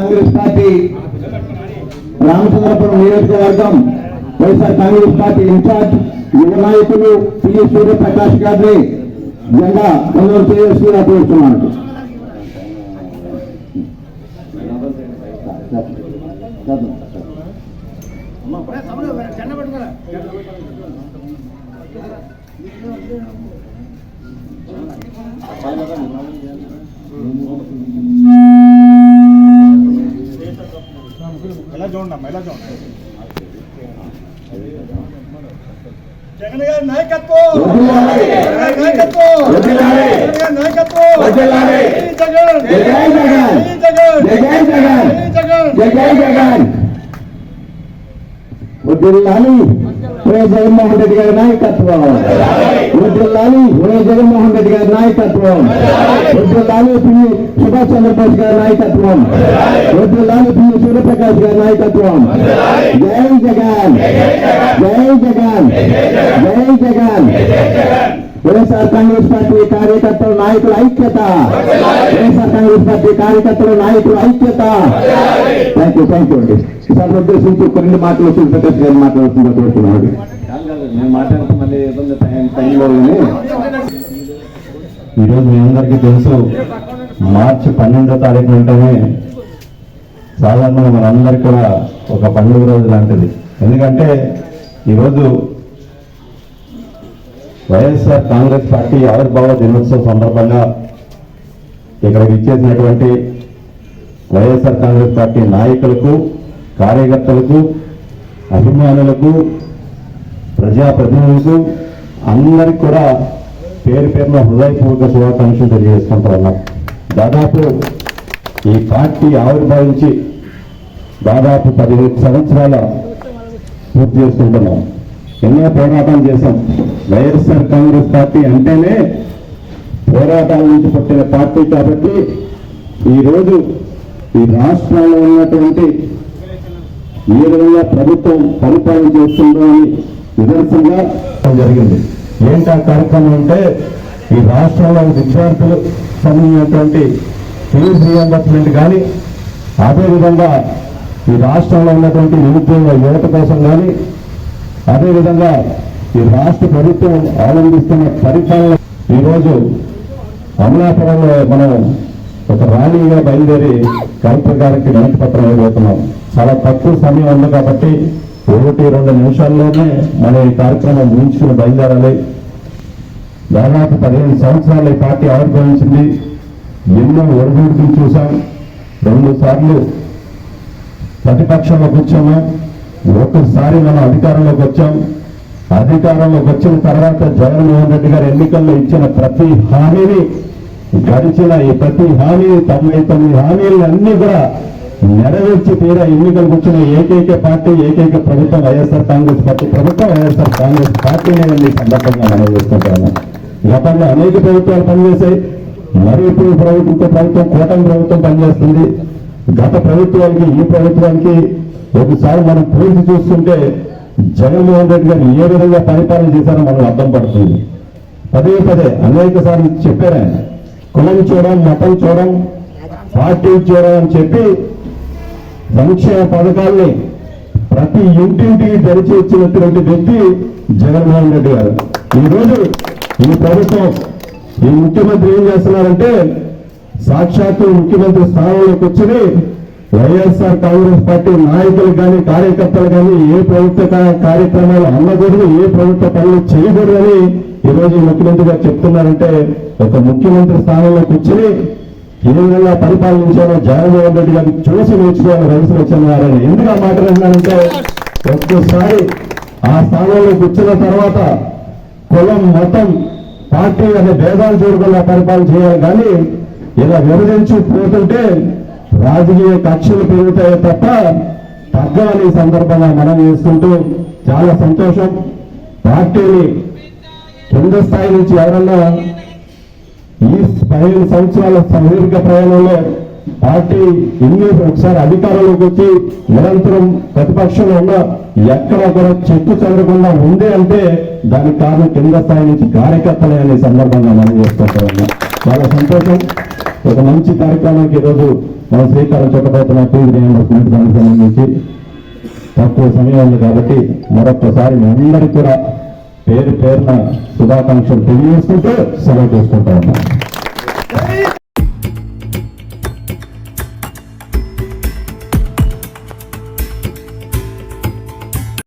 Congress party Ramachandrapuram నియోజకవర్గం YSR Congress party incharge యువ నాయకులు పిల్లి సూర్యప్రకాష్ గారిని జెండా కొనుగోలు చేయాల్సిందిగా కోరుతున్నాను Thank you. అమ్మా ఎలా చూడండి జగన్ గారి నాయకత్వం వదిలాలి. జగన్ గారి నాయకత్వం వదిలాలి. జగన్ గారి నాయకత్వం వదిలాలి. జై జగన్ జై జగన్. జై జగన్ జై జై జగన్. జై జగన్ జై జై జగన్ వదిల్లాలి జగన్మోహన్ రెడ్డి గారి నాయకత్వం. వదిల్లాలి వై జగన్మోహన్ రెడ్డి గారి నాయకత్వం. వదిల్లాలి పిల్లి సుభాష్ చంద్రబోస్ గారి నాయకత్వం. వదిల్లాలి పిల్లి సూర్యప్రకాష్ గారి నాయకత్వం. జై జగన్. జై జగన్. జై జగన్. వైఎస్ఆర్ కాంగ్రెస్ పార్టీ కార్యకర్తల నాయకుల ఐక్యత. వైఎస్ఆర్ కాంగ్రెస్ పార్టీ కార్యకర్తల నాయకుల ఐక్యత. థ్యాంక్ యూ థ్యాంక్ యూ అండి. సభను ఉద్దేశించి కొన్ని మాటలు సూర్యప్రకాష్ గారి మాట్లాడుతుందో కోరుతున్నాను నేను మాట్లాడుతూ మళ్ళీ ఇబ్బంది టైం టైంలో ఈరోజు మీ అందరికీ తెలుసు మార్చి పన్నెండో తారీఖు వెంటనే సాధారణంగా మనందరికీ కూడా ఒక పండుగ రోజు లాంటిది. ఎందుకంటే ఈరోజు వైఎస్ఆర్ కాంగ్రెస్ పార్టీ ఆవిర్భావ దినోత్సవం సందర్భంగా ఇక్కడికి ఇచ్చేసినటువంటి వైఎస్ఆర్ కాంగ్రెస్ పార్టీ నాయకులకు కార్యకర్తలకు అభిమానులకు ప్రజాప్రతినిధులకు అందరికి కూడా పేరు పేరున హృదయపూర్వక శుభాకాంక్షలు తెలియజేసుకుంటూ ఉన్నాం దాదాపు ఈ పార్టీ ఆవిర్భావించి దాదాపు పదిహేను సంవత్సరాల పూర్తి చేసుకుంటున్నాం. ఎన్నో పోరాటం చేశాం. వైఎస్ఆర్ కాంగ్రెస్ పార్టీ అంటేనే పోరాటాల నుంచి పుట్టిన పార్టీ కాబట్టి ఈరోజు ఈ రాష్ట్రంలో ఉన్నటువంటి ఏ విధంగా ప్రభుత్వం పరిపాలన చేస్తుందో అని నిదర్శనంగా జరిగింది. ఏంటి ఆ కార్యక్రమం అంటే ఈ రాష్ట్రంలో విద్యార్థులు సంబంధించినటువంటి ఫీజు రియంబర్స్మెంట్ కానీ అదేవిధంగా ఈ రాష్ట్రంలో ఉన్నటువంటి నిరుద్యోగ యువత కోసం కానీ అదేవిధంగా ఈ రాష్ట్ర ప్రభుత్వం అవలంబిస్తున్న పరిపాలన ఈరోజు అమలాపురంలో మనం ఒక ర్యాలీగా బయలుదేరి కలెక్టర్ గారికి వినతి పత్రం ఇవ్వబోతున్నాం. చాలా తక్కువ సమయం ఉంది కాబట్టి ఒకటి రెండు నిమిషాల్లోనే మన ఈ కార్యక్రమం ముగించుకుని బయలుదేరాలి. దాదాపు పదిహేను సంవత్సరాలు ఈ పార్టీ ఆవిర్భవించింది. ఎన్నో ఒడిదుడుకులు చూసాం రెండు సార్లు ప్రతిపక్షంలో కూర్చున్నాం. ఒక్కసారి మనం అధికారంలోకి వచ్చాం. అధికారంలోకి వచ్చిన తర్వాత జగన్మోహన్ రెడ్డి గారు ఎన్నికల్లో ఇచ్చిన ప్రతి హామీని గడిచిన ఈ ప్రతి హామీ తొంభై తొమ్మిది హామీలు అన్ని కూడా నెరవేర్చి తీరా ఎన్నికలకు వచ్చిన ఏకైక పార్టీ ఏకైక ప్రభుత్వం వైఎస్ఆర్ కాంగ్రెస్ పార్టీ. ప్రభుత్వం వైఎస్ఆర్ కాంగ్రెస్ పార్టీనే ఈ సందర్భంగా మనం చేసుకుంటాము గతంలో అనేక ప్రభుత్వాలు పనిచేశాయి. మరి ఇప్పుడు ప్రభుత్వంతో ప్రభుత్వం కూటమి ప్రభుత్వం పనిచేస్తుంది. గత ప్రభుత్వానికి ఈ ప్రభుత్వానికి ఒకసారి మనం పోల్చి చూస్తుంటే జగన్మోహన్ రెడ్డి గారు ఏ విధంగా పరిపాలన చేశారో మనం అర్థం పడుతుంది. పదే పదే అనేక సార్లు చెప్పారు ఆయన. కులం చూడడం మతం చూడడం పార్టీ చూడడం అని చెప్పి సంక్షేమ పథకాల్ని ప్రతి ఇంటింటికి తెరిచి వచ్చినటువంటి వ్యక్తి జగన్మోహన్ రెడ్డి గారు. ఈ రోజు ఈ ప్రభుత్వం ఈ ముఖ్యమంత్రి ఏం చేస్తున్నారంటే సాక్షాత్తు ముఖ్యమంత్రి స్థానంలోకి వచ్చి వైఎస్ఆర్ కాంగ్రెస్ పార్టీ నాయకులు కానీ కార్యకర్తలు కానీ ఏ ప్రభుత్వ కార్యక్రమాలు అమ్మకూడదు ఏ ప్రభుత్వ పనులు చేయకూడదని ఈ రోజు ముఖ్యమంత్రి గారు చెప్తున్నారంటే ఒక ముఖ్యమంత్రి స్థానంలో కూర్చొని ఏ విధంగా పరిపాలించాలో జగన్మోహన్ రెడ్డి గారిని చూసి నేర్చుకోవాలి రవిశ్రీ వచ్చినారని ఎందుకు ఆ మాట్లాడుతున్నారంటే ఒక్కసారి ఆ స్థానంలో కూర్చున్న తర్వాత కులం మతం పార్టీ అనే భేదాలు చూడకుండా పరిపాలన చేయాలి. కానీ ఇలా విభజించి పోతుంటే రాజకీయ కక్షలు పెరుగుతాయే తప్ప తగ్గని సందర్భంగా మనం చేసుకుంటూ చాలా సంతోషం. పార్టీని కింద స్థాయి నుంచి ఎవరన్నా ఈ పదిహేను సంవత్సరాల సుదీర్ఘ ప్రయాణంలో పార్టీ ఎన్ని ఒకసారి అధికారంలోకి వచ్చి నిరంతరం ప్రతిపక్షంలో ఉన్న ఎక్కడ కూడా చెక్కు చెదరకుండా ఉంది అంటే దానికి కారణం కింద స్థాయి నుంచి కార్యకర్తలే అనే సందర్భంగా మనం చేసుకుంటా చాలా సంతోషం. ఒక మంచి కార్యక్రమానికి ఈరోజు మన శ్రీకారం చుట్టబోతున్న ఫీజు రియంబర్స్మెంట్ దానికి సంబంధించి తక్కువ సమయం ఉంది కాబట్టి మరొకసారి మీ అందరికీ కూడా పేరు పేరున శుభాకాంక్షలు తెలియజేసుకుంటూ సెలవు చేసుకుంటా ఉన్నాం.